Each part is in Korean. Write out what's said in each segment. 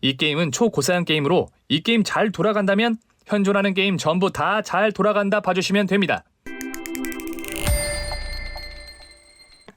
이 게임은 초고사양 게임으로 이 게임 잘 돌아간다면 현존하는 게임 전부 다 잘 돌아간다 봐주시면 됩니다.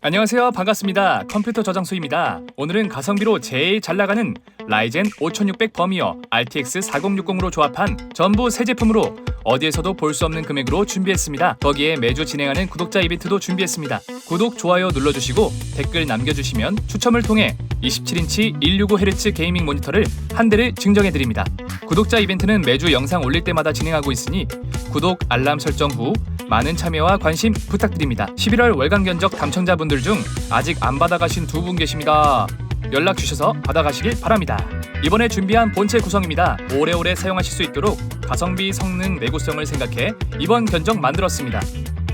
안녕하세요. 반갑습니다. 컴퓨터 저장소입니다. 오늘은 가성비로 제일 잘 나가는 라이젠 5600 버미어 RTX 4060으로 조합한 전부 새 제품으로 어디에서도 볼 수 없는 금액으로 준비했습니다. 거기에 매주 진행하는 구독자 이벤트도 준비했습니다. 구독, 좋아요 눌러주시고 댓글 남겨주시면 추첨을 통해 27인치 165Hz 게이밍 모니터를 한 대를 증정해드립니다. 구독자 이벤트는 매주 영상 올릴 때마다 진행하고 있으니 구독, 알람 설정 후 많은 참여와 관심 부탁드립니다. 11월 월간 견적 당첨자분들 중 아직 안 받아가신 두 분 계십니다. 연락 주셔서 받아가시길 바랍니다. 이번에 준비한 본체 구성입니다. 오래오래 사용하실 수 있도록 가성비, 성능, 내구성을 생각해 이번 견적 만들었습니다.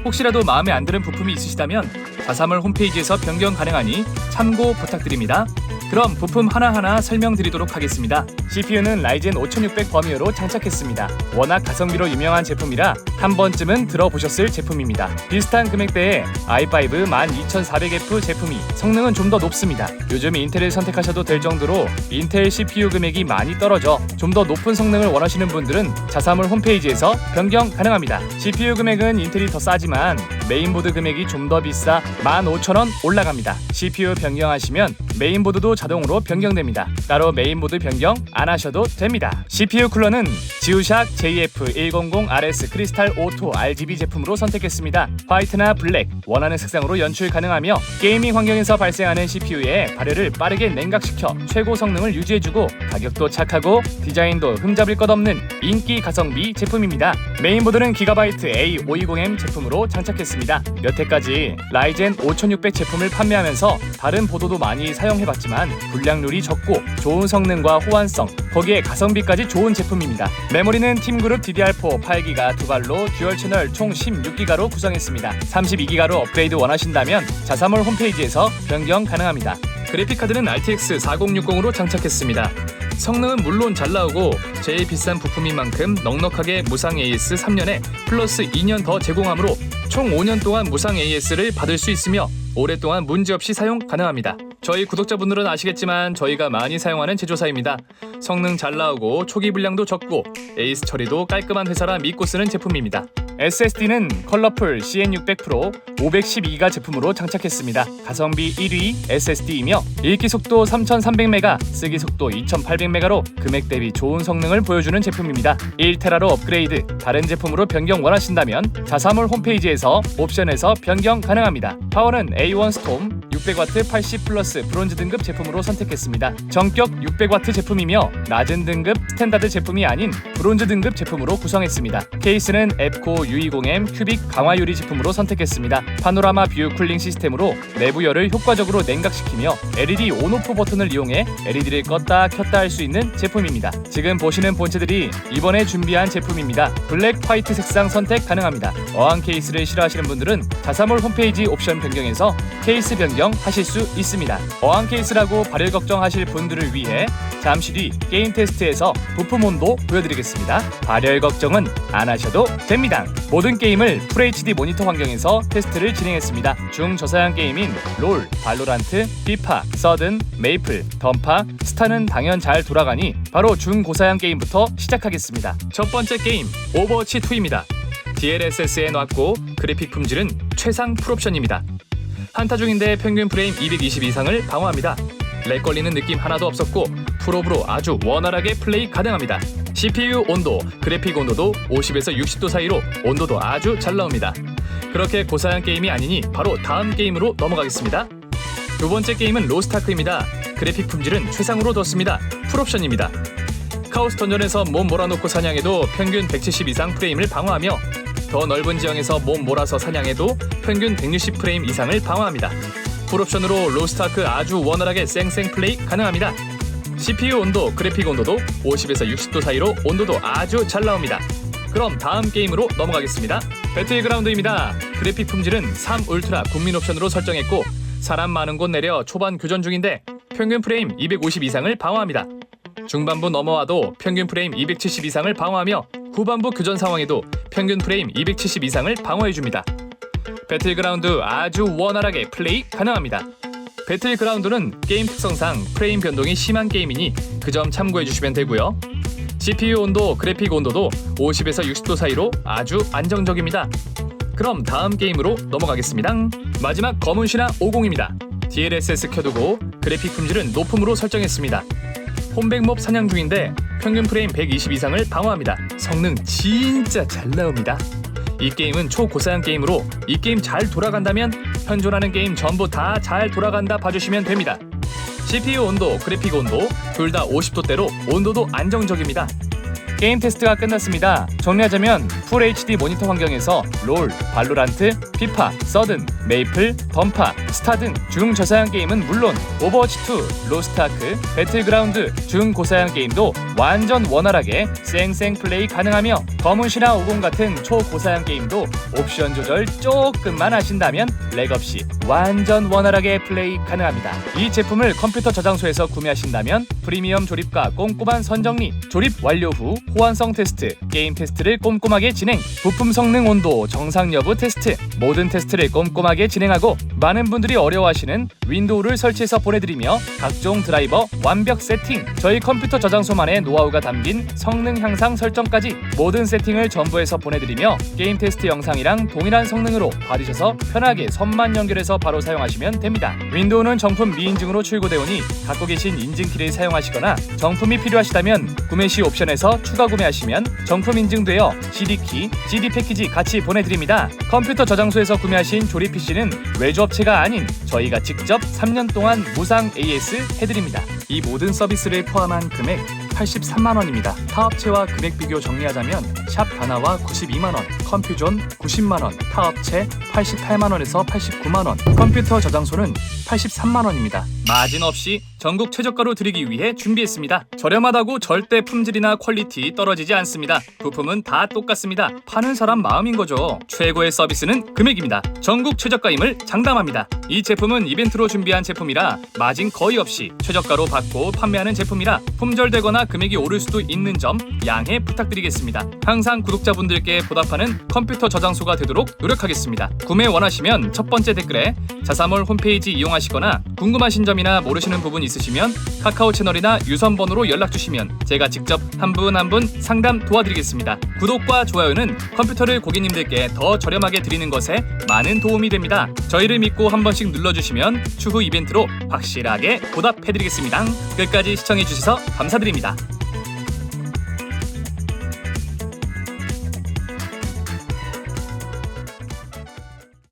혹시라도 마음에 안 드는 부품이 있으시다면 자사몰 홈페이지에서 변경 가능하니 참고 부탁드립니다. 그럼 부품 하나하나 설명드리도록 하겠습니다. CPU는 라이젠 5600 버미어로 장착했습니다. 워낙 가성비로 유명한 제품이라 한 번쯤은 들어보셨을 제품입니다. 비슷한 금액대에 i5 12400F 제품이 성능은 좀 더 높습니다. 요즘 인텔을 선택하셔도 될 정도로 인텔 CPU 금액이 많이 떨어져 좀 더 높은 성능을 원하시는 분들은 자사몰 홈페이지에서 변경 가능합니다. CPU 금액은 인텔이 더 싸지만 메인보드 금액이 좀 더 비싸 15,000원 올라갑니다. CPU 변경하시면 메인보드도 자동으로 변경됩니다. 따로 메인보드 변경 안 하셔도 됩니다. CPU 쿨러는 지우샥 JF100RS 크리스탈 오토 RGB 제품으로 선택했습니다. 화이트나 블랙 원하는 색상으로 연출 가능하며 게이밍 환경에서 발생하는 CPU의 발열을 빠르게 냉각시켜 최고 성능을 유지해주고 가격도 착하고 디자인도 흠잡을 것 없는 인기 가성비 제품입니다. 메인보드는 기가바이트 A520M 제품으로 장착했습니다. 여태까지 라이젠 5600 제품을 판매하면서 다른 보도도 많이 사용해봤지만 불량률이 적고 좋은 성능과 호환성, 거기에 가성비까지 좋은 제품입니다. 메모리는 팀그룹 DDR4 8기가 두 발로 듀얼 채널 총 16기가로 구성했습니다. 32기가로 업그레이드 원하신다면 자사몰 홈페이지에서 변경 가능합니다. 그래픽카드는 RTX 4060으로 장착했습니다. 성능은 물론 잘 나오고 제일 비싼 부품인 만큼 넉넉하게 무상 AS 3년에 플러스 2년 더 제공하므로 총 5년 동안 무상 AS를 받을 수 있으며 오랫동안 문제없이 사용 가능합니다. 저희 구독자분들은 아시겠지만 저희가 많이 사용하는 제조사입니다. 성능 잘 나오고 초기 불량도 적고 에이스 처리도 깔끔한 회사라 믿고 쓰는 제품입니다. SSD는 컬러풀 CN600 프로 512기가 제품으로 장착했습니다. 가성비 1위 SSD이며 읽기 속도 3300메가, 쓰기 속도 2800메가로 금액 대비 좋은 성능을 보여주는 제품입니다. 1테라로 업그레이드, 다른 제품으로 변경 원하신다면 자사몰 홈페이지에서 옵션에서 변경 가능합니다. 파워는 A1 스톰 600W 80 플러스 브론즈 등급 제품으로 선택했습니다. 정격 600W 제품이며 낮은 등급 스탠다드 제품이 아닌 브론즈 등급 제품으로 구성했습니다. 케이스는 앱코 U20M 큐빅 강화 유리 제품으로 선택했습니다. 파노라마 뷰 쿨링 시스템으로 내부 열을 효과적으로 냉각시키며 LED 온오프 버튼을 이용해 LED를 껐다 켰다 할 수 있는 제품입니다. 지금 보시는 본체들이 이번에 준비한 제품입니다. 블랙 화이트 색상 선택 가능합니다. 어항 케이스를 싫어하시는 분들은 자사몰 홈페이지 옵션 변경에서 케이스 변경 하실 수 있습니다. 어항 케이스라고 발열 걱정하실 분들을 위해 잠시 뒤 게임 테스트에서 부품 온도 보여드리겠습니다. 발열 걱정은 안 하셔도 됩니다. 모든 게임을 FHD 모니터 환경에서 테스트를 진행했습니다. 중저사양 게임인 롤, 발로란트, 피파, 서든, 메이플, 던파, 스타는 당연 잘 돌아가니 바로 중고사양 게임부터 시작하겠습니다. 첫 번째 게임 오버워치 2입니다. DLSS에 놨고 그래픽 품질은 최상 풀옵션입니다. 한타 중인데 평균 프레임 220 이상을 방어합니다. 렉 걸리는 느낌 하나도 없었고 프로브로 아주 원활하게 플레이 가능합니다. CPU 온도, 그래픽 온도도 50에서 60도 사이로 온도도 아주 잘 나옵니다. 그렇게 고사양 게임이 아니니 바로 다음 게임으로 넘어가겠습니다. 두 번째 게임은 로스타크입니다. 그래픽 품질은 최상으로 뒀습니다. 풀옵션입니다. 카오스 던전에서 몸 몰아놓고 사냥해도 평균 170 이상 프레임을 방어하며 더 넓은 지형에서 몸 몰아서 사냥해도 평균 160 프레임 이상을 방어합니다. 풀옵션으로 로스트아크 아주 원활하게 쌩쌩 플레이 가능합니다. CPU 온도, 그래픽 온도도 50에서 60도 사이로 온도도 아주 잘 나옵니다. 그럼 다음 게임으로 넘어가겠습니다. 배틀그라운드입니다. 그래픽 품질은 3 울트라 국민 옵션으로 설정했고 사람 많은 곳 내려 초반 교전 중인데 평균 프레임 250 이상을 방어합니다. 중반부 넘어와도 평균 프레임 270 이상을 방어하며 후반부 교전 상황에도 평균 프레임 270 이상을 방어해줍니다. 배틀그라운드 아주 원활하게 플레이 가능합니다. 배틀그라운드는 게임 특성상 프레임 변동이 심한 게임이니 그 점 참고해 주시면 되고요. CPU 온도, 그래픽 온도도 50에서 60도 사이로 아주 안정적입니다. 그럼 다음 게임으로 넘어가겠습니다. 마지막 검은 신화 50입니다. DLSS 켜두고 그래픽 품질은 높음으로 설정했습니다. 홈백몹 사냥 중인데 평균 프레임 120 이상을 방어합니다. 성능 진짜 잘 나옵니다. 이 게임은 초고사양 게임으로 이 게임 잘 돌아간다면 현존하는 게임 전부 다 잘 돌아간다 봐주시면 됩니다. CPU 온도, 그래픽 온도 둘 다 50도대로 온도도 안정적입니다. 게임 테스트가 끝났습니다. 정리하자면 풀 HD 모니터 환경에서 롤, 발로란트, 피파, 서든, 메이플, 던파, 스타 등 중저사양 게임은 물론 오버워치2, 로스트아크, 배틀그라운드 중고사양 게임도 완전 원활하게 쌩쌩 플레이 가능하며 검은 신화 50 같은 초고사양 게임도 옵션 조절 조금만 하신다면 렉 없이 완전 원활하게 플레이 가능합니다. 이 제품을 컴퓨터 저장소에서 구매하신다면 프리미엄 조립과 꼼꼼한 선정리, 조립 완료 후 호환성 테스트, 게임 테스트를 꼼꼼하게 진행, 부품 성능 온도, 정상 여부 테스트, 모든 테스트를 꼼꼼하게 진행하고 많은 분들이 어려워하시는 윈도우를 설치해서 보내드리며 각종 드라이버 완벽 세팅, 저희 컴퓨터 저장소만의 노하우가 담긴 성능 향상 설정까지 모든 세팅을 전부 해서 보내드리며 게임 테스트 영상이랑 동일한 성능으로 받으셔서 편하게 선만 연결해서 바로 사용하시면 됩니다. 윈도우는 정품 미인증으로 출고되오니 갖고 계신 인증키를 사용하시거나 정품이 필요하시다면 구매 시 옵션에서 추가 구매하시면 정품 인증되어 CD키, CD 패키지 같이 보내드립니다. 컴퓨터 저장소에서 구매하신 조립 PC는 외주 업체가 아닌 저희가 직접 3년 동안 무상 AS 해드립니다. 이 모든 서비스를 포함한 금액 83만 원입니다. 타업체와 금액 비교 정리하자면 샵 다나와 92만 원, 컴퓨존 90만 원, 타업체 88만 원에서 89만 원, 컴퓨터 저장소는 83만 원입니다. 마진 없이 전국 최저가로 드리기 위해 준비했습니다. 저렴하다고 절대 품질이나 퀄리티 떨어지지 않습니다. 부품은 다 똑같습니다. 파는 사람 마음인 거죠. 최고의 서비스는 금액입니다. 전국 최저가임을 장담합니다. 이 제품은 이벤트로 준비한 제품이라 마진 거의 없이 최저가로 받고 판매하는 제품이라 품절되거나 금액이 오를 수도 있는 점 양해 부탁드리겠습니다. 항상 구독자분들께 보답하는 컴퓨터 저장소가 되도록 노력하겠습니다. 구매 원하시면 첫 번째 댓글에 자사몰 홈페이지 이용하시거나 궁금하신 점이나 모르시는 부분 있으시면 카카오 채널이나 유선번호로 연락 주시면 제가 직접 한 분 한 분 상담 도와드리겠습니다. 구독과 좋아요는 컴퓨터를 고객님들께 더 저렴하게 드리는 것에 많은 도움이 됩니다. 저희를 믿고 한 번씩 눌러주시면 추후 이벤트로 확실하게 보답해드리겠습니다. 끝까지 시청해주셔서 감사드립니다.